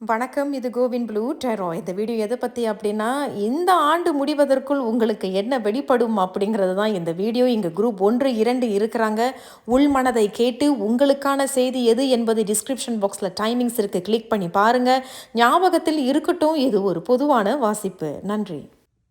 வணக்கம் இது CoWIN blue டெரோ. இந்த வீடியோ எதை பற்றி அப்படின்னா இந்த ஆண்டு முடிவதற்குள் உங்களுக்கு என்ன வெளிப்படும் அப்படிங்கிறது தான் இந்த வீடியோ. இங்கே குரூப் ஒன்று இரண்டு இருக்கிறாங்க. உள்மனதை கேட்டு உங்களுக்கான செய்தி எது என்பது டிஸ்கிரிப்ஷன் பாக்ஸில் டைமிங்ஸ் இருக்குது கிளிக் பண்ணி பாருங்கள் ஞாபகத்தில் இருக்கட்டும் இது ஒரு பொதுவான வாசிப்பு. நன்றி.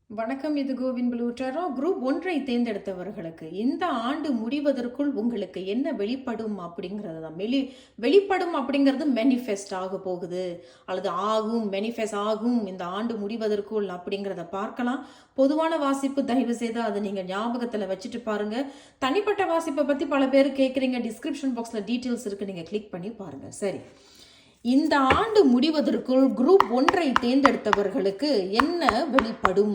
வணக்கம் இது கோவின் புளூட்டாரோ குரூப் ஒன்றை தேர்ந்தெடுத்தவர்களுக்கு இந்த ஆண்டு முடிவதற்குள் உங்களுக்கு என்ன வெளிப்படும் அப்படிங்கிறது தான். வெளி வெளிப்படும் அப்படிங்கிறது மேனிஃபெஸ்ட் ஆக போகுது. அல்லது ஆகும் மேனிஃபெஸ்ட் ஆகும் இந்த ஆண்டு முடிவதற்குள் அப்படிங்கிறத பார்க்கலாம். பொதுவான வாசிப்பு தயவு செய்து அதை நீங்கள் ஞாபகத்தில் வச்சுட்டு பாருங்க. தனிப்பட்ட வாசிப்பை பற்றி பல பேர் கேட்குறீங்க டிஸ்கிரிப்ஷன் பாக்ஸில் டீட்டெயில்ஸ் இருக்குது நீங்கள் கிளிக் பண்ணி பாருங்கள் சரி. இந்த ஆண்டு முடிவதற்குள் குரூப் ஒன்றை தேர்ந்தெடுத்தவர்களுக்கு என்ன வெளிப்படும்?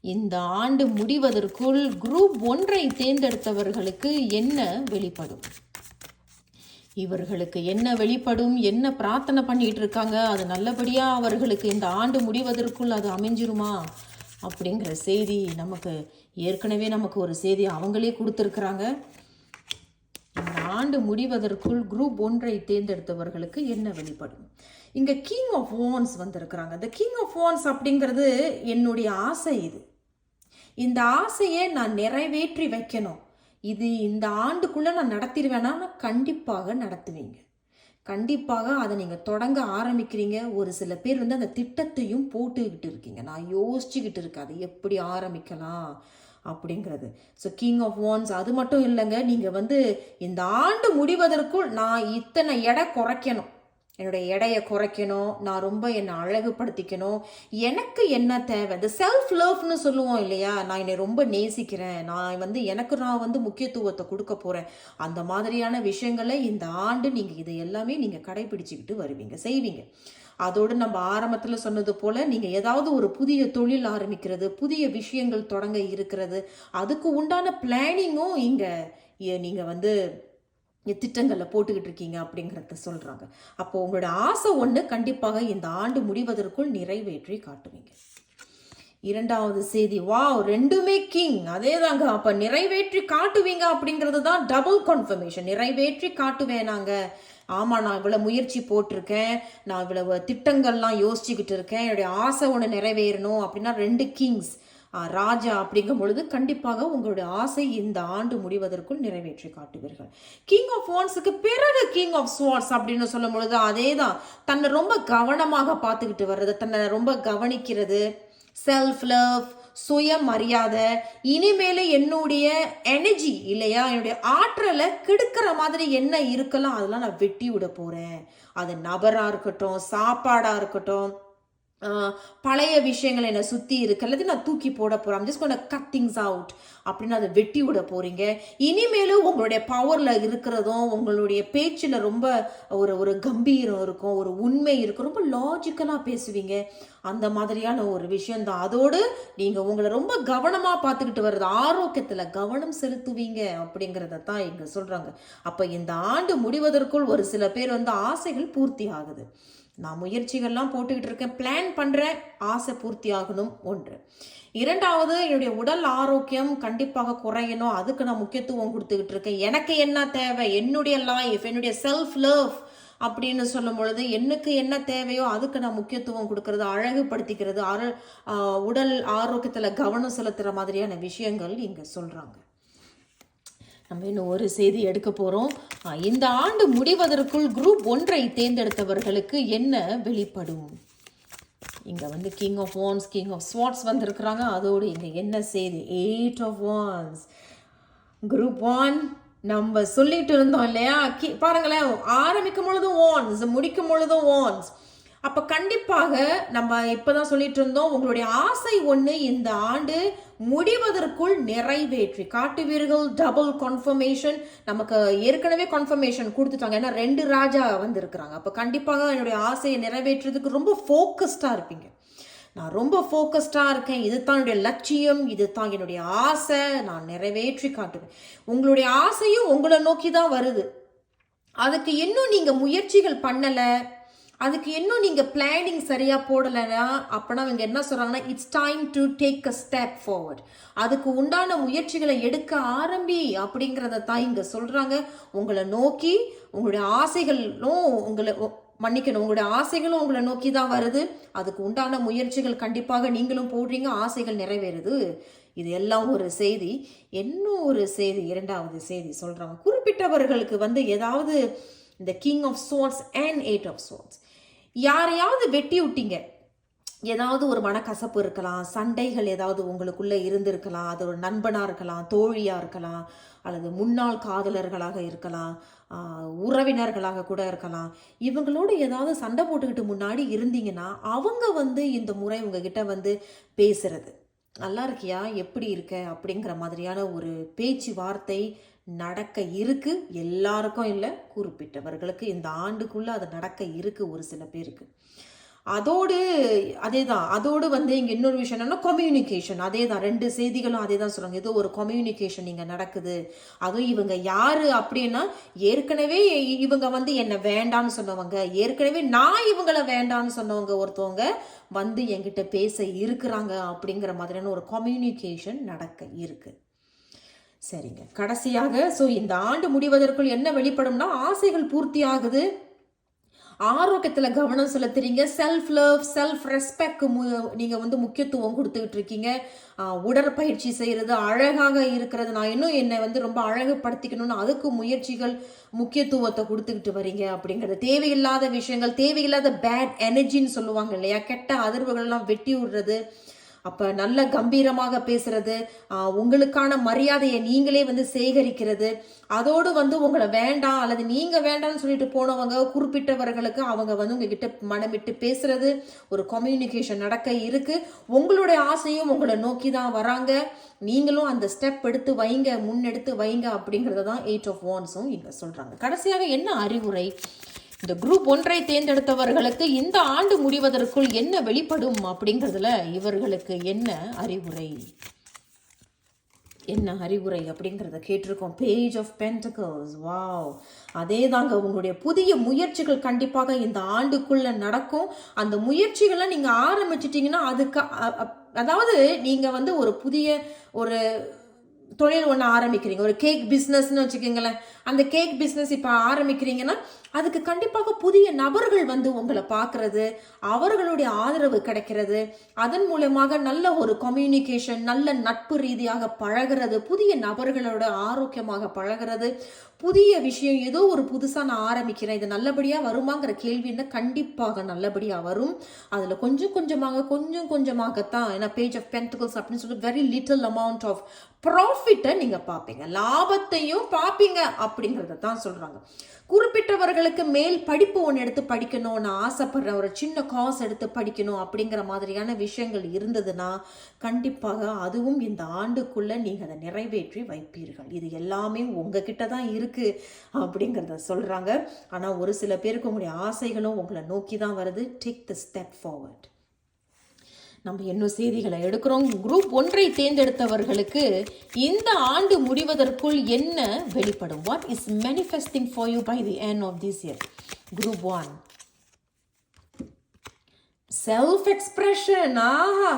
இந்த ஆண்டு முடிவதற்குள் குரூப் ஒன்றை தேர்ந்தெடுத்தவர்களுக்கு என்ன வெளிப்படும்? இவர்களுக்கு என்ன வெளிப்படும்? என்ன பிரார்த்தனை பண்ணிட்டு இருக்காங்க? அது நல்லபடியாக அவர்களுக்கு இந்த ஆண்டு முடிவதற்குள் அது அமைஞ்சிருமா? அப்படிங்கிற செய்தி நமக்கு ஏற்கனவே நமக்கு ஒரு செய்தி அவங்களே கொடுத்துருக்குறாங்க. ஆண்டு முடிவதற்குள் குரூப் ஒன்றை தேர்ந்தெடுத்தவர்களுக்கு என்ன வெளிப்படும்? இங்க கிங் ஆஃப் ஓன்ஸ் வந்திருக்கிறாங்க. இந்த கிங் ஆஃப் ஓன்ஸ் அப்படிங்கிறது என்னுடைய ஆசை இது. இந்த ஆசையை நான் நிறைவேற்றி வைக்கணும். இது இந்த ஆண்டுக்குள்ளே நான் நடத்திடுவேன்னா நான் கண்டிப்பாக நடத்துவீங்க. கண்டிப்பாக அதை நீங்கள் தொடங்க ஆரம்பிக்கிறீங்க. ஒரு சில பேர் வந்து அந்த திட்டத்தையும் போட்டுக்கிட்டு இருக்கீங்க. நான் யோசிச்சுக்கிட்டு இருக்கேன் அதை எப்படி ஆரம்பிக்கலாம்? அப்படிங்கிறது. ஸோ கிங் ஆஃப் ஒன்ஸ் அது மட்டும் இல்லைங்க. நீங்கள் வந்து இந்த ஆண்டு முடிவதற்குள் நான் இத்தனை எடை குறைக்கணும். என்னுடைய எடையை குறைக்கணும் நான் ரொம்ப என்னை அழகுபடுத்திக்கணும். எனக்கு என்ன தேவை? இந்த செல்ஃப் லவ்னு சொல்லுவோம் இல்லையா? நான் என்னை ரொம்ப நேசிக்கிறேன். நான் வந்து எனக்கு நான் வந்து முக்கியத்துவத்தை கொடுக்க போகிறேன் அந்த மாதிரியான விஷயங்களை இந்த ஆண்டு நீங்கள் இதை எல்லாமே நீங்கள் கடைபிடிச்சிக்கிட்டு வருவீங்க செய்வீங்க. அதோடு நம்ம ஆரம்பத்தில் சொன்னது போல் நீங்கள் ஏதாவது ஒரு புதிய தொழில் ஆரம்பிக்கிறது புதிய விஷயங்கள் தொடங்க இருக்கிறது அதுக்கு உண்டான பிளானிங்கும் இங்கே நீங்கள் வந்து திட்டங்களில் போட்டுக்கிட்டு இருக்கீங்க அப்படிங்கிறத சொல்கிறாங்க அப்போ உங்களோட ஆசை ஒன்று கண்டிப்பாக இந்த ஆண்டு முடிவதற்குள் நிறைவேற்றி காட்டுவீங்க. இரண்டாவது செய்தி வாவ் ரெண்டுமே கிங் அதே தாங்க அப்போ நிறைவேற்றி காட்டுவீங்க அப்படிங்கிறது தான் டபுள் கன்ஃபர்மேஷன் நிறைவேற்றி காட்டுவேன் நாங்கள் ஆமாம் நான் இவ்வளோ முயற்சி போட்டிருக்கேன். நான் இவ்வளவு திட்டங்கள்லாம் யோசிச்சுக்கிட்டு இருக்கேன். என்னுடைய ஆசை ஒன்று நிறைவேறணும் அப்படின்னா ரெண்டு கிங்ஸ் ராஜா அப்படிங்கும் பொழுது கண்டிப்பாக உங்களுடைய ஆசை இந்த ஆண்டு முடிவதற்குள் நிறைவேற்றி காட்டுவீர்கள். கிங் ஆஃப் வான்ஸுக்கு பிறகு கிங் ஆஃப் ஸ்வார்ட்ஸ் அப்படின்னு சொல்லும் பொழுது அதே தான் தன்னை ரொம்ப கவனமாக பார்த்துக்கிட்டு வர்றது தன்னை ரொம்ப கவனிக்கிறது செல்ஃப் லவ் சுயமரியாதை இனிமேல் என்னுடைய எனர்ஜி இல்லையா? என்னுடைய ஆற்றலை கெடுக்கிற மாதிரி என்ன இருக்கலாம் அதெல்லாம் நான் வெட்டி விட போகிறேன் அது நபராக இருக்கட்டும் சாப்பாடாக இருக்கட்டும் பழைய விஷயங்கள் என்னை சுற்றி இருக்கு. அல்லது நான் தூக்கி போட போகிறேன் ஜஸ்ட் கொண்ட கட் திங்ஸ் அவுட் அப்படின்னு அதை வெட்டி விட போகிறீங்க இனிமேலும் உங்களுடைய பவரில் இருக்கிறதும் உங்களுடைய பேச்சில் ரொம்ப ஒரு ஒரு கம்பீரம் இருக்கும் ஒரு உண்மை இருக்கும். ரொம்ப லாஜிக்கலாக பேசுவீங்க. அந்த மாதிரியான ஒரு விஷயந்தான் அதோடு நீங்கள் உங்களை ரொம்ப கவனமாக பார்த்துக்கிட்டு வர்றது ஆரோக்கியத்தில் கவனம் செலுத்துவீங்க அப்படிங்கிறத தான் இங்கே சொல்கிறாங்க அப்போ இந்த ஆண்டு முடிவதற்குள் ஒரு சில பேர் வந்து ஆசைகள் பூர்த்தி ஆகுது. நான் முயற்சிகள்லாம் போட்டுக்கிட்டு இருக்கேன். பிளான் பண்ணுறேன் ஆசை பூர்த்தி ஆகணும். ஒன்று. இரண்டாவது என்னுடைய உடல் ஆரோக்கியம் கண்டிப்பாக குறையணும். அதுக்கு நான் முக்கியத்துவம் கொடுத்துக்கிட்டு இருக்கேன். எனக்கு என்ன தேவை? என்னுடைய லைஃப் என்னுடைய செல்ஃப் லவ் அப்படின்னு சொல்லும் பொழுது எனக்கு என்ன தேவையோ அதுக்கு நான் முக்கியத்துவம் கொடுக்கறது அழகுபடுத்திக்கிறது அரு உடல் ஆரோக்கியத்தில் கவனம் செலுத்துகிற மாதிரியான விஷயங்கள் இங்கே சொல்கிறாங்க நம்ம இன்னும் ஒரு செய்தி எடுக்க போகிறோம் இந்த ஆண்டு முடிவதற்குள் குரூப் ஒன்றை தேர்ந்தெடுத்தவர்களுக்கு என்ன வெளிப்படும்? இங்கே வந்து king of wands king of swords வந்திருக்கிறாங்க. அதோடு இங்கே என்ன செய்தி? Eight of wands group one நம்ம சொல்லிட்டு இருந்தோம் இல்லையா? கி பாருங்களேன் ஆரம்பிக்கும் பொழுதும் ஓன்ஸ் முடிக்கும் பொழுதும் ஓன்ஸ் அப்போ கண்டிப்பாக நம்ம இப்போதான் சொல்லிட்டு இருந்தோம் உங்களுடைய ஆசை ஒன்று இந்த ஆண்டு முடிவதற்குள் நிறைவேற்றி. காட்டுவீர்கள் டபுள் கன்ஃபர்மேஷன் நமக்கு ஏற்கனவே கன்ஃபர்மேஷன் கொடுத்துட்டாங்க. ஏன்னா ரெண்டு ராஜா வந்திருக்கிறாங்க. அப்போ கண்டிப்பாக என்னுடைய ஆசையை நிறைவேற்றுறதுக்கு ரொம்ப ஃபோக்கஸ்டாக இருப்பீங்க. நான் ரொம்ப ஃபோக்கஸ்டாக இருக்கேன். இது தான் என்னுடைய லட்சியம். இது தான் என்னுடைய ஆசை. நான் நிறைவேற்றி காட்டுவேன். உங்களுடைய ஆசையும் உங்களை நோக்கி தான் வருது. அதுக்கு இன்னும் நீங்கள் முயற்சிகள் பண்ணலை. அதுக்கு இன்னும் நீங்கள் பிளானிங் சரியாக போடலைன்னா அப்போனா அவங்க என்ன சொல்கிறாங்கன்னா it's time to take a step forward அதுக்கு உண்டான முயற்சிகளை எடுக்க ஆரம்பி அப்படிங்கிறத தான் இங்கே சொல்கிறாங்க உங்களை நோக்கி உங்களுடைய ஆசைகளும் உங்களை மன்னிக்கணும். உங்களுடைய ஆசைகளும் உங்களை நோக்கி தான் வருது. அதுக்கு உண்டான முயற்சிகள் கண்டிப்பாக நீங்களும் போடுறீங்க. ஆசைகள் நிறைவேறுது. இது எல்லாம் ஒரு செய்தி. இன்னும் ஒரு செய்தி இரண்டாவது செய்தி சொல்கிறாங்க குறிப்பிட்டவர்களுக்கு வந்து ஏதாவது இந்த king of swords and eight of swords யாரையாவது வெட்டி விட்டீங்க? ஏதாவது ஒரு மனக்கசப்பு இருக்கலாம் சண்டைகள் ஏதாவது உங்களுக்குள்ளே இருந்திருக்கலாம் அது ஒரு நண்பனாக இருக்கலாம் தோழியாக இருக்கலாம் அல்லது முன்னாள் காதலர்களாக இருக்கலாம் உறவினர்களாக கூட இருக்கலாம். இவங்களோட ஏதாவது சண்டை போட்டுக்கிட்டு முன்னாடி இருந்தீங்கன்னா அவங்க வந்து இந்த முறை உங்ககிட்ட வந்து பேசுறது. நல்லா இருக்கியா? எப்படி இருக்க? அப்படிங்கிற மாதிரியான ஒரு பேச்சுவார்த்தை நடக்க இருக்கு. எல்லாருக்கும் இல்லை குறிப்பிட்டவர்களுக்கு. இந்த ஆண்டுக்குள்ளே அது நடக்க இருக்கு ஒரு சில பேருக்கு. அதோடு அதே தான் அதோடு வந்து இங்கே இன்னொரு விஷயம் என்னென்னா கம்யூனிகேஷன் அதே தான் ரெண்டு செய்திகளும் அதே தான் சொல்கிறாங்க ஏதோ ஒரு கம்யூனிகேஷன் இங்கே நடக்குது. அதுவும் இவங்க யார் அப்படின்னா ஏற்கனவே இவங்க வந்து என்னை வேண்டான்னு சொன்னவங்க. ஏற்கனவே நான் இவங்களை வேண்டான்னு சொன்னவங்க ஒருத்தவங்க வந்து என்கிட்ட பேச இருக்கிறாங்க அப்படிங்கிற மாதிரியான ஒரு கம்யூனிகேஷன் நடக்க இருக்குது சரிங்க. கடைசியாக ஸோ இந்த ஆண்டு முடிவதற்குள் என்ன வெளிப்படும்னா ஆசைகள் பூர்த்தி ஆகுது. ஆரோக்கியத்தில் கவனம் செலுத்துறீங்க. செல்ஃப் லவ் செல்ஃப் ரெஸ்பெக்ட் நீங்கள் வந்து முக்கியத்துவம் கொடுத்துக்கிட்டு இருக்கீங்க. உடற்பயிற்சி செய்கிறது அழகாக இருக்கிறது. நான் இன்னும் என்னை வந்து ரொம்ப அழகுப்படுத்திக்கணும்னு அதுக்கு முயற்சிகள் முக்கியத்துவத்தை கொடுத்துக்கிட்டு வரீங்க அப்படிங்கிறது. தேவையில்லாத விஷயங்கள் தேவையில்லாத பேட் எனர்ஜின்னு சொல்லுவாங்க இல்லையா? கெட்ட அதிர்வுகள்லாம் வெட்டி விடுறது. அப்போ நல்ல கம்பீரமாக பேசுறது உங்களுக்கான மரியாதையை நீங்களே வந்து சேகரிக்கிறது அதோடு வந்து உங்களை வேண்டாம் அல்லது நீங்கள் வேண்டாம்னு சொல்லிட்டு போனவங்க குறிப்பிட்டவர்களுக்கு அவங்க வந்து உங்ககிட்ட மனமிட்டு பேசுறது ஒரு கம்யூனிகேஷன் நடக்க இருக்கு. உங்களுடைய ஆசையும் உங்களை நோக்கி தான் வராங்க. நீங்களும் அந்த ஸ்டெப் எடுத்து வைங்க முன்னெடுத்து வைங்க அப்படிங்கிறத தான் எயிட் ஆஃப் ஒன்ஸும் இங்கே சொல்கிறாங்க கடைசியாக என்ன அறிவுரை? இந்த குரூப் ஒன்றை தேர்ந்தெடுத்தவர்களுக்கு இந்த ஆண்டு முடிவதற்குள் என்ன வெளிப்படும் அப்படிங்கிறதுல இவர்களுக்கு என்ன அறிவுரை? என்ன அறிவுரை அப்படிங்கிறத கேட்டிருக்கோம். பேஜ் ஆஃப் பென்டகர்ஸ் வாவ் அதே தாங்க உங்களுடைய புதிய முயற்சிகள் கண்டிப்பாக இந்த ஆண்டுக்குள்ளே நடக்கும். அந்த முயற்சிகளை நீங்கள் ஆரம்பிச்சிட்டிங்கன்னா அதுக்கு அதாவது நீங்கள் வந்து ஒரு புதிய ஒரு தொழில் ஒன்று ஆரம்பிக்கிறீங்க. ஒரு கேக் பிஸ்னஸ்னு வச்சுக்கோங்களேன். அந்த கேக் பிஸ்னஸ் இப்போ ஆரம்பிக்கிறீங்கன்னா அதுக்கு கண்டிப்பாக புதிய நபர்கள் வந்து உங்களை பார்க்கறது அவர்களுடைய ஆதரவு கிடைக்கிறது. அதன் மூலமாக நல்ல ஒரு கம்யூனிகேஷன் நல்ல நட்பு ரீதியாக பழகிறது புதிய நபர்களோட ஆரோக்கியமாக பழகிறது புதிய விஷயம் ஏதோ ஒரு புதுசாக நான் ஆரம்பிக்கிறேன் இது நல்லபடியாக வருமாங்கிற கேள்வின்னா கண்டிப்பாக நல்லபடியாக வரும். அதில் கொஞ்சம் கொஞ்சமாக கொஞ்சம் கொஞ்சமாகத்தான் ஏன்னா பேஜ் ஆஃப் பென்டிகல்ஸ் அப்படின்னு சொல்லி வெரி லிட்டில் அமௌண்ட் ஆஃப் ப்ராஃபிட்டை நீங்கள் பார்ப்பீங்க. லாபத்தையும் பார்ப்பீங்க அப்படிங்கிறத தான் சொல்கிறாங்க குறிப்பிட்டவர்களுக்கு மேல் படிப்பு ஒன்று எடுத்து படிக்கணும்னு ஆசைப்படுற ஒரு சின்ன காசு எடுத்து படிக்கணும் அப்படிங்கிற மாதிரியான விஷயங்கள் இருந்ததுன்னா கண்டிப்பாக அதுவும் இந்த ஆண்டுக்குள்ள நீங்கள் அதை நிறைவேற்றி வைப்பீர்கள். இது எல்லாமே உங்ககிட்ட தான் இருக்கு அப்படிங்கிறத சொல்றாங்க. ஆனால் ஒரு சில பேருக்கு உங்களுடைய ஆசைகளும் உங்களை நோக்கி தான் வருது. டேக் த ஸ்டெப் ஃபார்வர்ட் நம்ம இன்னும் செய்திகளை எடுக்கிறோம்? குரூப் ஒன்றை தேர்ந்தெடுத்தவர்களுக்கு இந்த ஆண்டு முடிவதற்குள் என்ன வெளிப்படும்? What is manifesting for you by the end of this year group one self expression ஆஹா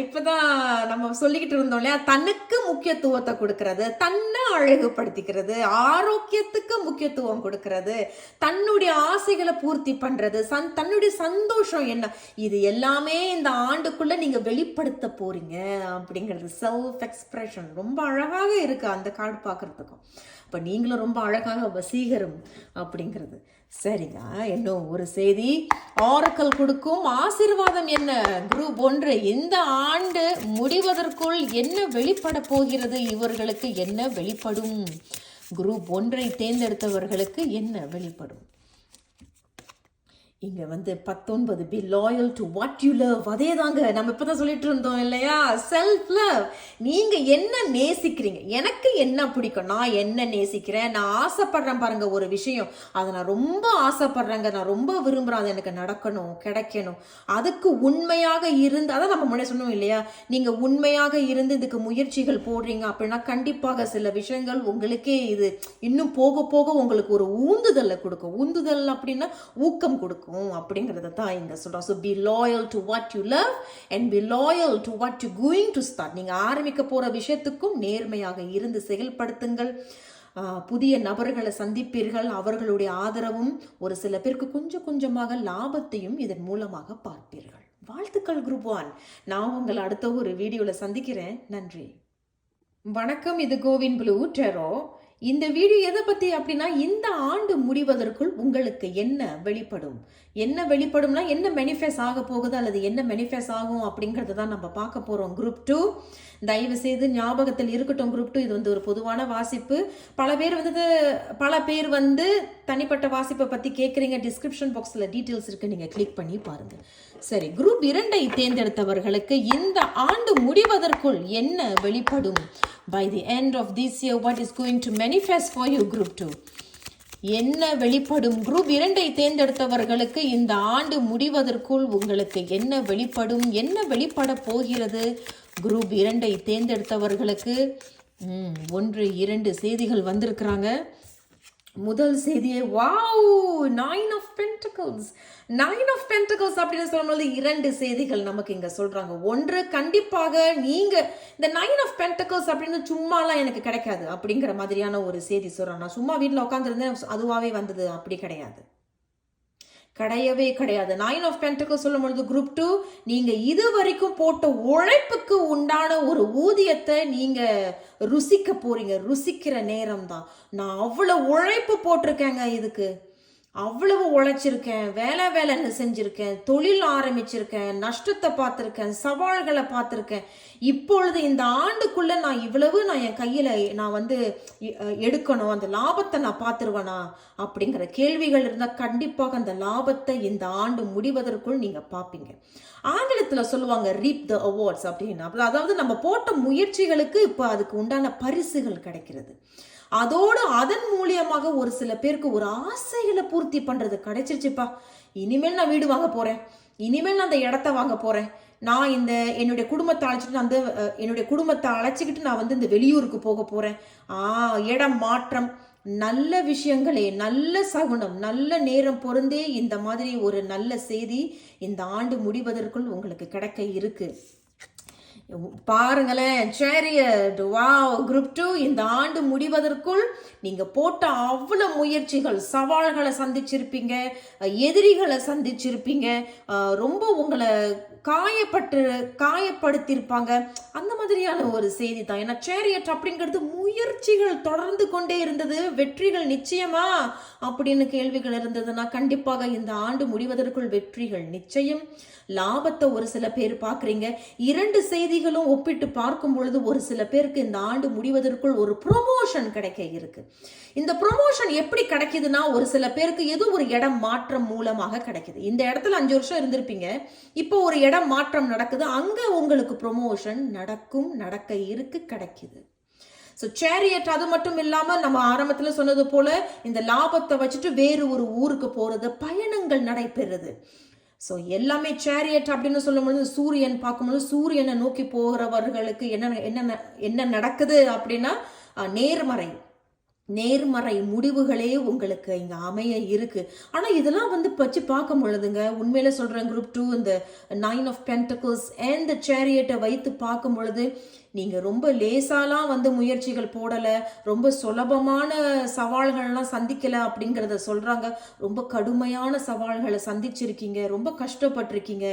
இப்போதான் நம்ம சொல்லிக்கிட்டு இருந்தோம் இல்லையா? தனக்கு முக்கியத்துவத்தை கொடுக்கறது தன்னை அழகுபடுத்திக்கிறது ஆரோக்கியத்துக்கு முக்கியத்துவம் கொடுக்கறது தன்னுடைய ஆசைகளை பூர்த்தி பண்றது சன் தன்னுடைய சந்தோஷம் என்ன இது எல்லாமே இந்த ஆண்டுக்குள்ள நீங்க வெளிப்படுத்த போறீங்க அப்படிங்கிறது செல்ஃப் எக்ஸ்பிரஷன் ரொம்ப அழகாக இருக்கு அந்த கார்டு பார்க்கறதுக்கும். அப்ப நீங்களும் ரொம்ப அழகாக வசீகரம் அப்படிங்கிறது. சரிங்க. இன்னும் ஒரு செய்தி. ஆரக்கல் கொடுக்கும் ஆசீர்வாதம் என்ன? குரூப் ஒன்று இந்த ஆண்டு முடிவதற்குள் என்ன வெளிப்பட போகிறது? இவர்களுக்கு என்ன வெளிப்படும்? குரூப் ஒன்றை தேர்ந்தெடுத்தவர்களுக்கு என்ன வெளிப்படும்? இங்கே வந்து பத்தொன்பது be loyal to what you love அதே தாங்க நம்ம இப்பதான் சொல்லிட்டு இருந்தோம் இல்லையா? செல்ஃப் லவ் நீங்கள் என்ன நேசிக்கிறீங்க? எனக்கு என்ன பிடிக்கும்? நான் என்ன நேசிக்கிறேன்? நான் ஆசைப்படுறேன் பாருங்க ஒரு விஷயம். அதை நான் ரொம்ப ஆசைப்படுறேங்க. நான் ரொம்ப விரும்புகிறேன் அது எனக்கு நடக்கணும் கிடைக்கணும். அதுக்கு உண்மையாக இருந்து அதான் நம்ம முன்னே சொன்னோம் இல்லையா? நீங்கள் உண்மையாக இருந்து இதுக்கு முயற்சிகள் போடுறீங்க அப்படின்னா கண்டிப்பாக சில விஷயங்கள் உங்களுக்கே இது இன்னும் போக போக உங்களுக்கு ஒரு ஊந்துதலை கொடுக்கும். ஊந்துதல் அப்படின்னா ஊக்கம் கொடுக்கும். அப்படிங்கிறத தான் இங்கே சொல்கிறோம் so be loyal to what you love and be loyal to what you going to start நீங்கள் ஆரம்பிக்க போகிற விஷயத்துக்கும் நேர்மையாக இருந்து செயல்படுத்துங்கள். புதிய நபர்களை சந்திப்பீர்கள். அவர்களுடைய ஆதரவும் ஒரு சில பேருக்கு கொஞ்சம் கொஞ்சமாக லாபத்தையும் இதன் மூலமாக பார்ப்பீர்கள். வாழ்த்துக்கள் குரூப் ஒன். நான் உங்களை அடுத்த ஒரு வீடியோவில் சந்திக்கிறேன். நன்றி. வணக்கம் இது கோவின் ப்ளூ டெரோ. இந்த வீடியோ எதை பற்றி அப்படின்னா இந்த ஆண்டு முடிவதற்குள் உங்களுக்கு என்ன வெளிப்படும்? என்ன வெளிப்படும்னா என்ன மெனிஃபெஸ் ஆக போகுது அல்லது என்ன மெனிஃபெஸ் ஆகும் அப்படிங்கிறத தான் நம்ம பார்க்க போகிறோம் குரூப் டூ தயவு செய்து ஞாபகத்தில் இருக்கட்டும். குரூப் டூ இது வந்து ஒரு பொதுவான வாசிப்பு. பல பேர் வந்து பல பேர் வந்து தனிப்பட்ட வாசிப்பை பற்றி கேட்குறீங்க டிஸ்கிரிப்ஷன் பாக்ஸில் டீட்டெயில்ஸ் இருக்குது நீங்கள் கிளிக் பண்ணி பாருங்கள் சரி குரூப் இரண்டை தேர்ந்தெடுத்தவர்களுக்கு இந்த ஆண்டு முடிவதற்குள் என்ன வெளிப்படும்? By the end of this year what is going to manifest for you group two என்ன வெளிப்படும்? குரூப் இரண்டை தேர்ந்தெடுத்தவர்களுக்கு இந்த ஆண்டு முடிவதற்குள் உங்களுக்கு என்ன வெளிப்படும்? என்ன வெளிப்பட போகிறது? குரூப் இரண்டை தேர்ந்தெடுத்தவர்களுக்கு ஒன்று இரண்டு செய்திகள் வந்திருக்கிறாங்க. முதல் செய்தியே wow nine of pentacles nine of pentacles அப்படின்னு சொல்லும்போது இரண்டு செய்திகள் நமக்கு இங்கே சொல்கிறாங்க ஒன்று கண்டிப்பாக நீங்கள் இந்த நைன் ஆஃப் பென்டிகல்ஸ் அப்படின்னு சும்மாலாம் எனக்கு கிடைக்காது அப்படிங்கிற மாதிரியான ஒரு செய்தி சொல்றாங்க. நான் சும்மா வீட்டில் உட்காந்துருந்தேன் அதுவாகவே வந்தது. அப்படி கிடையாது. கிடையவே கிடையாது. நைன் ஆஃப் பென்டக்கல் சொல்லும் பொழுது குரூப் டூ நீங்கள் இது வரைக்கும் போட்ட உழைப்புக்கு உண்டான ஒரு ஊதியத்தை நீங்கள் ருசிக்க போகிறீங்க ருசிக்கிற நேரம் தான் நான் அவ்வளோ உழைப்பு போட்டிருக்கேங்க இதுக்கு. அவ்வளவு உழைச்சிருக்கேன் வேலை வேலைன்னு செஞ்சுருக்கேன் தொழில் ஆரம்பிச்சிருக்கேன் நஷ்டத்தை பார்த்துருக்கேன் சவால்களை பார்த்துருக்கேன். இப்பொழுது இந்த ஆண்டுக்குள்ள நான் இவ்வளவு நான் என் கையில் நான் வந்து எ- எடுக்கணும் அந்த லாபத்தை நான் பார்த்துருவேனா அப்படிங்கிற கேள்விகள் இருந்தால் கண்டிப்பாக அந்த லாபத்தை இந்த ஆண்டு முடிவதற்குள் நீங்கள் பார்ப்பீங்க. ஆங்கிலத்தில் சொல்லுவாங்க ரீப் த அவார்ட்ஸ் அப்படின்னு. அதாவது நம்ம போட்ட முயற்சிகளுக்கு இப்போ அதுக்கு உண்டான பரிசுகள் கிடைக்கிறது. அதோடு அதன் மூலியமாக ஒரு சில பேருக்கு ஒரு ஆசைகளை பூர்த்தி பண்ணுறது கிடைச்சிருச்சுப்பா. இனிமேல் நான் வீடு வாங்க போகிறேன் இனிமேல் நான் அந்த இடத்த வாங்க போகிறேன் நான் இந்த என்னுடைய குடும்பத்தை அழைச்சிட்டு நான் வந்து என்னுடைய குடும்பத்தை அழைச்சிக்கிட்டு நான் வந்து இந்த வெளியூருக்கு போக போகிறேன் ஆ இடம் மாற்றம் நல்ல விஷயங்களே நல்ல சகுனம் நல்ல நேரம் பொருந்தே இந்த மாதிரி ஒரு நல்ல செய்தி இந்த ஆண்டு முடிவதற்குள் உங்களுக்கு கிடைக்க இருக்கு. பாருங்களேன் சேரியட் வா குரூப் டூ இந்த ஆண்டு முடிவதற்குள் நீங்கள் போட்ட அவ்வளோ முயற்சிகள் சவால்களை சந்திச்சிருப்பீங்க எதிரிகளை சந்திச்சிருப்பீங்க ரொம்ப உங்களை காயப்பட்டு காயப்படுத்தியிருப்பாங்க. அந்த மாதிரியான ஒரு செய்தி தான். ஏன்னா சேரியட் அப்படிங்கிறது முயற்சிகள் தொடர்ந்து கொண்டே இருந்தது. வெற்றிகள் நிச்சயமா அப்படின்னு கேள்விகள் இருந்ததுன்னா கண்டிப்பாக இந்த ஆண்டு முடிவதற்குள் வெற்றிகள் நிச்சயம். லாபத்தை ஒரு சில பேர் பார்க்குறீங்க. இரண்டு செய்திகளும் ஒப்பிட்டு பார்க்கும் பொழுது ஒரு சில பேருக்கு இந்த ஆண்டு முடிவதற்குள் ஒரு ப்ரொமோஷன் கிடைக்க இருக்கு. இந்த ப்ரொமோஷன் எப்படி கிடைக்குதுன்னா ஒரு சில பேருக்கு ஏதோ ஒரு இடம் மாற்றம் மூலமாக கிடைக்குது. இந்த இடத்துல அஞ்சு வருஷம் இருந்திருப்பீங்க. இப்போ ஒரு இடம் மாற்றம் நடக்குது. அங்கே உங்களுக்கு ப்ரொமோஷன் நடக்கும் நடக்க இருக்கு கிடைக்குது. ஸோ சேரியட் அது மட்டும் இல்லாமல் நம்ம ஆரம்பத்தில் சொன்னது போல இந்த லாபத்தை வச்சுட்டு வேறு ஒரு ஊருக்கு போகிறது பயணங்கள் நடைபெறுது. ஸோ எல்லாமே சேரியட் அப்படின்னு சொல்லும்பொழுது சூரியன் பார்க்கும்பொழுது சூரியனை நோக்கி போகிறவர்களுக்கு என்ன என்ன என்ன நடக்குது அப்படின்னா நேர்மறை நேர்மறை முடிவுகளே உங்களுக்கு இங்கே அமைய இருக்கு. ஆனால் இதெல்லாம் வந்து வச்சு பார்க்கும் பொழுதுங்க உண்மையில சொல்கிறேன் குரூப் டூ இந்த nine of pentacles and the சேரியட்டை வைத்து பார்க்கும் பொழுது நீங்கள் ரொம்ப லேசாலாம் வந்து முயற்சிகள் போடலை ரொம்ப சுலபமான சவால்கள்லாம் சந்திக்கலை அப்படிங்கிறத சொல்கிறாங்க ரொம்ப கடுமையான சவால்களை சந்திச்சிருக்கீங்க ரொம்ப கஷ்டப்பட்டிருக்கீங்க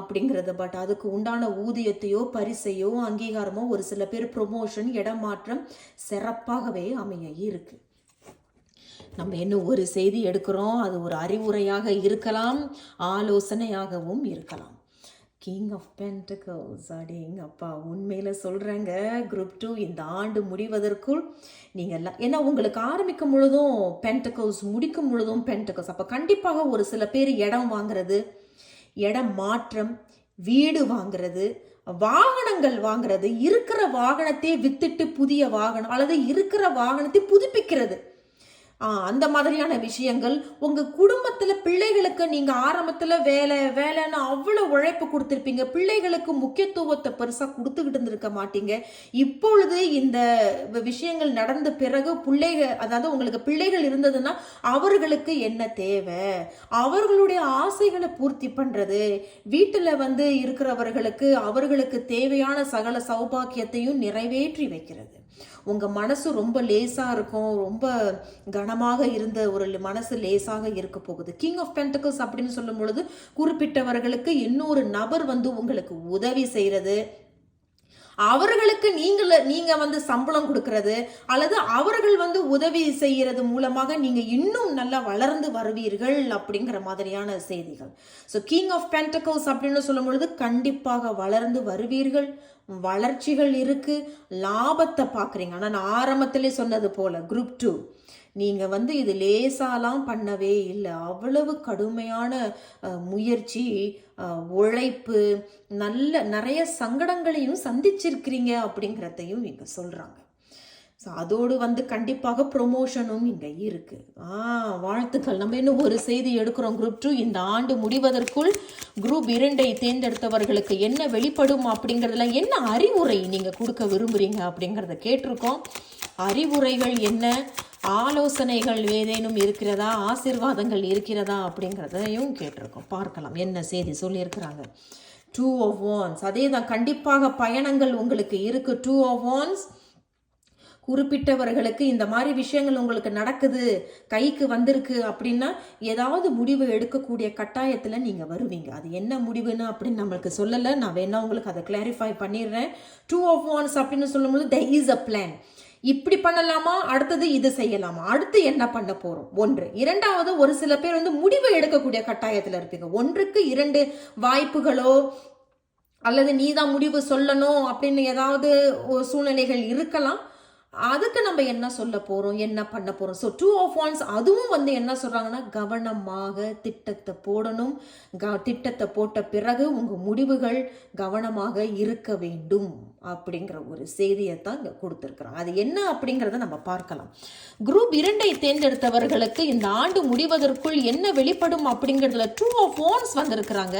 அப்படிங்கிறத. பட் அதுக்கு உண்டான ஊதியத்தையோ பரிசையோ அங்கீகாரமோ ஒரு சில பேர் ப்ரொமோஷன் இடமாற்றம் சிறப்பாகவே அமைய இருக்குது நம்ம என்ன ஒரு செய்தி எடுக்கிறோம் அது ஒரு அறிவுரையாக இருக்கலாம் ஆலோசனையாகவும் இருக்கலாம். கிங் ஆஃப் பென்டகல்ஸ் அடேங்கப்பா உண்மையில் சொல்கிறேங்க குரூப் டூ இந்த ஆண்டு முடிவதற்குள் நீங்கள் எல்லாம் ஏன்னா உங்களுக்கு ஆரம்பிக்கும் பொழுதும் பென்டகல்ஸ் முடிக்கும் பொழுதும் பென்டகல்ஸ் அப்போ கண்டிப்பாக ஒரு சில பேர் இடம் வாங்குறது இடம் மாற்றம் வீடு வாங்குறது வாகனங்கள் வாங்குறது இருக்கிற வாகனத்தையே வித்துட்டு புதிய வாகனம் அல்லது இருக்கிற வாகனத்தை புதுப்பிக்கிறது. அந்த மாதிரியான விஷயங்கள் உங்கள் குடும்பத்தில் பிள்ளைகளுக்கு நீங்கள் ஆரம்பத்தில் வேலை வேலைன்னு அவ்வளோ உழைப்பு கொடுத்துருப்பீங்க. பிள்ளைகளுக்கு முக்கியத்துவத்தை பெருசாக கொடுத்துக்கிட்டு இருந்திருக்க மாட்டீங்க. இப்பொழுது இந்த விஷயங்கள் நடந்த பிறகு பிள்ளைகள் அதாவது உங்களுக்கு பிள்ளைகள் இருந்ததுன்னா அவர்களுக்கு என்ன தேவை? அவர்களுடைய ஆசைகளை பூர்த்தி பண்ணுறது வீட்டில் வந்து இருக்கிறவர்களுக்கு அவர்களுக்கு தேவையான சகல சௌபாக்கியத்தையும் நிறைவேற்றி வைக்கிறது. உங்கள் மனசு ரொம்ப லேசாக இருக்கும் ரொம்ப கனமாக இருந்த ஒரு மனசு லேசாக இருக்க போகுது. கிங் ஆஃப் பென்டக்கல்ஸ் அப்படின்னு சொல்லும் பொழுது குறிப்பிட்டவர்களுக்கு இன்னொரு நபர் வந்து உங்களுக்கு உதவி செய்கிறது அவர்களுக்கு நீங்கள் நீங்க வந்து சம்பளம் கொடுக்கறது அல்லது அவர்கள் வந்து உதவி செய்யறது மூலமாக நீங்க இன்னும் நல்லா வளர்ந்து வருவீர்கள் அப்படிங்கிற மாதிரியான செய்திகள். ஸோ கிங் ஆஃப் பென்டகோஸ் அப்படின்னு சொல்லும் பொழுது கண்டிப்பாக வளர்ந்து வருவீர்கள். வளர்ச்சிகள் இருக்கு. லாபத்தை பார்க்குறீங்க. ஆனால் நான் ஆரம்பத்திலே சொன்னது போல குரூப் டூ நீங்கள் வந்து இது லேசாலாம் பண்ணவே இல்லை. அவ்வளவு கடுமையான முயற்சி உழைப்பு நல்ல நிறைய சங்கடங்களையும் சந்திச்சிருக்கிறீங்க அப்படிங்கிறதையும் இங்கே சொல்கிறாங்க ஸோ அதோடு வந்து கண்டிப்பாக ப்ரொமோஷனும் இங்கே இருக்குது ஆ வாழ்த்துக்கள். நம்ம இன்னும் ஒரு செய்தி எடுக்கிறோம். குரூப் டூ இந்த ஆண்டு முடிவதற்குள் குரூப் இரண்டை தேர்ந்தெடுத்தவர்களுக்கு என்ன வெளிப்படும் அப்படிங்கிறதுல என்ன அறிவுரை நீங்கள் கொடுக்க விரும்புகிறீங்க அப்படிங்கிறத கேட்டிருக்கோம். அறிவுரைகள் என்ன? ஆலோசனைகள் ஏதேனும் இருக்கிறதா? ஆசிர்வாதங்கள் இருக்கிறதா? அப்படிங்கிறதையும் கேட்டிருக்கோம். பார்க்கலாம். என்ன செய்தி சொல்லியிருக்கிறாங்க? டூ ஆஃப் ஒன்ஸ் அதே தான் கண்டிப்பாக பயணங்கள் உங்களுக்கு இருக்கு. டூ ஆஃப் ஒன்ஸ் குறிப்பிட்டவர்களுக்கு இந்த மாதிரி விஷயங்கள் உங்களுக்கு நடக்குது கைக்கு வந்திருக்கு அப்படின்னா ஏதாவது முடிவு எடுக்கக்கூடிய கட்டாயத்தில் நீங்கள் வருவீங்க. அது என்ன முடிவுன்னு அப்படின்னு நம்மளுக்கு சொல்லலை. நான் வேணா உங்களுக்கு அதை கிளாரிஃபை பண்ணிடுறேன். டூ ஆஃப் ஒன்ஸ் அப்படின்னு சொல்லும்போது த இஸ் அ பிளான் இப்படி பண்ணலாமா? அடுத்தது இது செய்யலாமா? அடுத்து என்ன பண்ண போறோம்? ஒன்று. இரண்டாவது ஒரு சில பேர் வந்து முடிவு எடுக்கக்கூடிய கட்டாயத்தில் இருப்பீங்க. ஒன்றுக்கு இரண்டு வாய்ப்புகளோ அல்லது நீ தான் முடிவு சொல்லணும் அப்படின்னு ஏதாவது சூழ்நிலைகள் இருக்கலாம். அதுக்கு நம்ம என்ன சொல்ல போகிறோம் என்ன பண்ண போகிறோம் ஸோ டூ ஆஃப் ஒன்ஸ் அதுவும் வந்து என்ன சொல்கிறாங்கன்னா கவனமாக திட்டத்தை போடணும். க திட்டத்தை போட்ட பிறகு உங்கள் முடிவுகள் கவனமாக இருக்க வேண்டும் அப்படிங்கிற ஒரு செய்தியை தான் இங்கே கொடுத்துருக்குறாங்க அது என்ன அப்படிங்கிறத நம்ம பார்க்கலாம். குரூப் இரண்டை தேர்ந்தெடுத்தவர்களுக்கு இந்த ஆண்டு முடிவதற்குள் என்ன வெளிப்படும் அப்படிங்கிறதுல டூ ஆஃப் ஒன்ஸ் வந்திருக்கிறாங்க.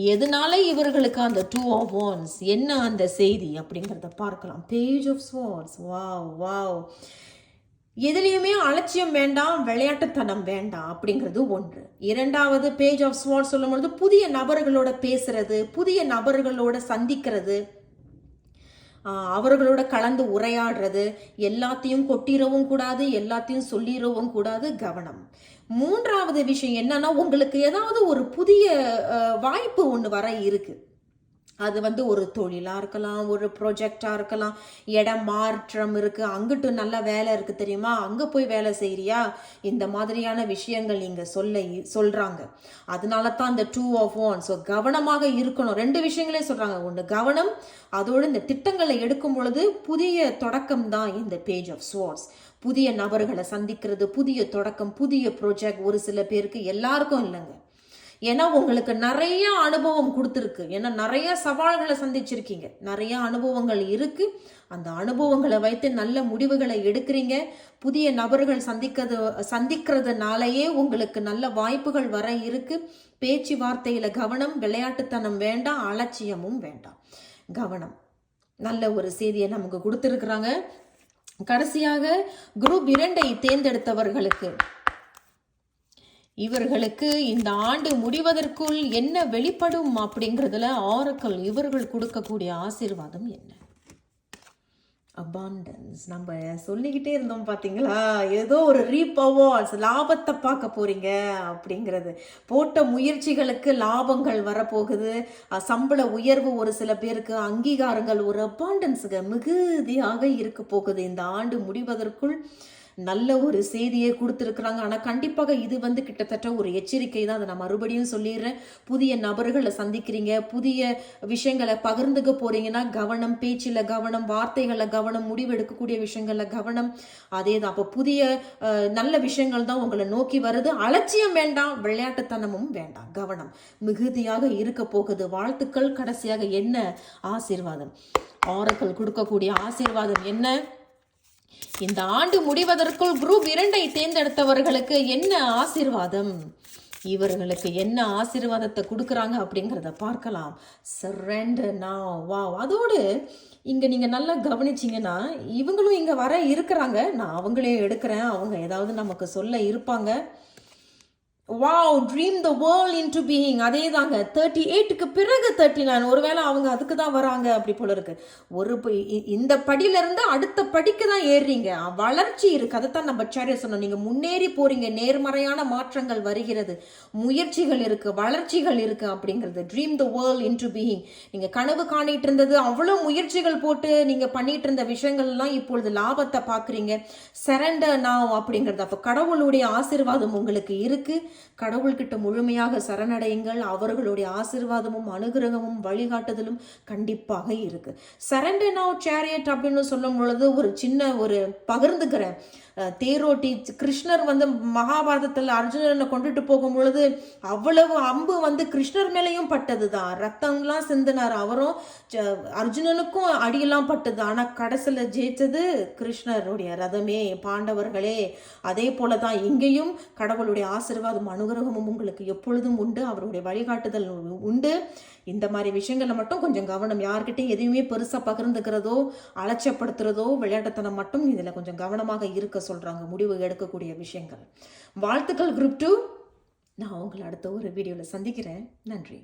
எதனால இவர்களுக்கு அந்த டூ ஆஃப் ஒன்ஸ் என்ன அந்த செய்தி அப்படிங்கிறத பார்க்கலாம். Page of swords wow wow எதுலேயுமே அலட்சியம் வேண்டாம் விளையாட்டுத்தனம் வேண்டாம் அப்படிங்கிறது ஒன்று. இரண்டாவது பேஜ் ஆஃப் ஸ்வார்ட்ஸ் சொல்லும் பொழுது புதிய நபர்களோட பேசுறது புதிய நபர்களோட சந்திக்கிறது அவர்களோட கலந்து உரையாடுறது எல்லாத்தையும் கொட்டிடவும் கூடாது எல்லாத்தையும் சொல்லிடவும் கூடாது கவனம். மூன்றாவது விஷயம் என்னன்னா உங்களுக்கு ஏதாவது ஒரு புதிய வாய்ப்பு ஒன்று வர இருக்குது அது வந்து ஒரு தொழிலாக இருக்கலாம் ஒரு ப்ரொஜெக்டாக இருக்கலாம். இடம் மாற்றம் இருக்குது அங்கிட்டு நல்ல வேலை இருக்குது தெரியுமா? அங்கே போய் வேலை செய்கிறியா இந்த மாதிரியான விஷயங்கள் இங்கே சொல்ல சொல்கிறாங்க அதனால தான் இந்த டூ ஆஃப் ஒன் ஸோ கவனமாக இருக்கணும். ரெண்டு விஷயங்களே சொல்கிறாங்க ஒன்று கவனம் அதோடு இந்த திட்டங்களை எடுக்கும் பொழுது புதிய தொடக்கம் தான் இந்த பேஜ் ஆஃப் ஸ்வார்ட்ஸ் புதிய நபர்களை சந்திக்கிறது புதிய தொடக்கம் புதிய ப்ரொஜெக்ட் ஒரு சில பேருக்கு எல்லாருக்கும் இல்லைங்க. ஏன்னா உங்களுக்கு நிறைய அனுபவம் கொடுத்துருக்கு. ஏன்னா நிறைய சவால்களை சந்திச்சிருக்கீங்க. நிறைய அனுபவங்கள் இருக்கு. அந்த அனுபவங்களை வைத்து நல்ல முடிவுகளை எடுக்கிறீங்க. புதிய நபர்கள் சந்திக்கிறது சந்திக்கிறதுனாலயே உங்களுக்கு நல்ல வாய்ப்புகள் வர இருக்கு. பேச்சுவார்த்தையில கவனம் விளையாட்டுத்தனம் வேண்டாம் அலட்சியமும் வேண்டாம். கவனம். நல்ல ஒரு செய்தியை நமக்கு கொடுத்துருக்குறாங்க. கடைசியாக குரூப் இரண்டை தேர்ந்தெடுத்தவர்களுக்கு இவர்களுக்கு இந்த ஆண்டு முடிவதற்குள் என்ன வெளிப்படும் அப்படிங்கிறதுல ஆரக்கல் இவர்கள் கொடுக்கக்கூடிய ஆசீர்வாதம் என்ன? அபாண்டன்ஸ் நம்ம சொல்லிக்கிட்டே இருந்தோம் பார்த்தீங்களா ஏதோ ஒரு ரீப் லாபத்தை பார்க்க போறீங்க அப்படிங்கிறது. போட்ட முயற்சிகளுக்கு லாபங்கள் வரப்போகுது. சம்பள உயர்வு ஒரு சில பேருக்கு அங்கீகாரங்கள் ஒரு அபாண்டன்ஸுக்கு மிகுதியாக இருக்க போகுது. இந்த ஆண்டு முடிவதற்குள் நல்ல ஒரு செய்தியை கொடுத்துருக்குறாங்க. ஆனால் கண்டிப்பாக இது வந்து கிட்டத்தட்ட ஒரு எச்சரிக்கை தான். அதை நான் மறுபடியும் சொல்லிடுறேன். புதிய நபர்களை சந்திக்கிறீங்க. புதிய விஷயங்களை பகிர்ந்துக்க போறீங்கன்னா கவனம் பேச்சில் கவனம் வார்த்தைகளில் கவனம் முடிவெடுக்கக்கூடிய விஷயங்களில் கவனம். அதே தான் அப்போ புதிய நல்ல விஷயங்கள் தான் உங்களை நோக்கி வருது. அலட்சியம் வேண்டாம். விளையாட்டுத்தனமும் வேண்டாம். கவனம் மிகுதியாக இருக்க போகுது. வாழ்த்துக்கள். கடைசியாக என்ன? ஆசீர்வாதம். ஆரக்கள் கொடுக்கக்கூடிய ஆசீர்வாதம் என்ன? இந்த ஆண்டு முடிவதற்குள் குரூப் இரண்டை தேர்ந்தெடுத்தவர்களுக்கு என்ன ஆசீர்வாதம்? இவர்களுக்கு என்ன ஆசீர்வாதத்தை கொடுக்குறாங்க அப்படிங்கிறத பார்க்கலாம். சரண்டர் நான் வாவ் அதோடு இங்கே நீங்கள் நல்லா கவனிச்சிங்கன்னா இவங்களும் இங்கே வர இருக்கிறாங்க. நான் அவங்களே எடுக்கிறேன். அவங்க ஏதாவது நமக்கு சொல்ல இருப்பாங்க. Wow dream the world into being அதே தாங்க தேர்ட்டி எயிட்டுக்கு பிறகு தேர்ட்டி நைன் ஒருவேளை அவங்க அதுக்கு தான் வராங்க அப்படி போல இருக்கு. ஒரு ப- இ- இந்த படியிலிருந்து அடுத்த படிக்கு தான் ஏறுறீங்க. வளர்ச்சி இருக்கு. தான் நம்ம சேரிய சொன்னோம். நீங்கள் முன்னேறி போறீங்க. நேர்மறையான மாற்றங்கள் வருகிறது. முயற்சிகள் இருக்கு. வளர்ச்சிகள் இருக்கு அப்படிங்கிறது. Dream the world into being நீங்கள் கனவு காணிட்டு இருந்தது அவ்வளோ முயற்சிகள் போட்டு நீங்கள் பண்ணிட்டு இருந்த விஷயங்கள்லாம் இப்பொழுது லாபத்தை பார்க்குறீங்க. சரண்டர் நாவ் அப்படிங்கிறது. அப்போ கடவுளுடைய ஆசீர்வாதம் உங்களுக்கு இருக்குது கடவுள்கிட்ட முழுமையாக சரணடையுங்கள். அவர்களுடைய ஆசீர்வாதமும் அனுகிரகமும் வழிகாட்டுதலும் கண்டிப்பாக இருக்கு. சரண்டர் சேரியட் அப்படின்னு சொல்லும் பொழுது ஒரு சின்ன ஒரு பகிர்ந்துக்கிறேன். தேரோட்டி கிருஷ்ணர் வந்து மகாபாரதத்தில் அர்ஜுனனை கொண்டுட்டு போகும் பொழுது அவ்வளவு அம்பு வந்து கிருஷ்ணர் மேலேயும் பட்டது தான் ரத்தம்லாம் சிந்தினார் அவரும். அர்ஜுனனுக்கும் அடியெல்லாம் பட்டது. ஆனால் கடைசியில் ஜெயிச்சது கிருஷ்ணருடைய ரதமே பாண்டவர்களே. அதே போல தான் இங்கேயும் கடவுளுடைய ஆசீர்வாதம் அனுகிரகமும் உங்களுக்கு எப்பொழுதும் உண்டு. அவருடைய வழிகாட்டுதல் உண்டு. இந்த மாதிரி விஷயங்களில் மட்டும் கொஞ்சம் கவனம் யார்கிட்டையும் எதையுமே பெருசாக பகிர்ந்துக்கிறதோ அலட்சியப்படுத்துறதோ விளையாட்டுத்தனம் மட்டும் இதில் கொஞ்சம் கவனமாக இருக்க சொல்கிறாங்க முடிவு எடுக்கக்கூடிய விஷயங்கள். வாழ்த்துக்கள் குரூப் டூ. நான் உங்களை அடுத்த ஒரு வீடியோவில் சந்திக்கிறேன். நன்றி.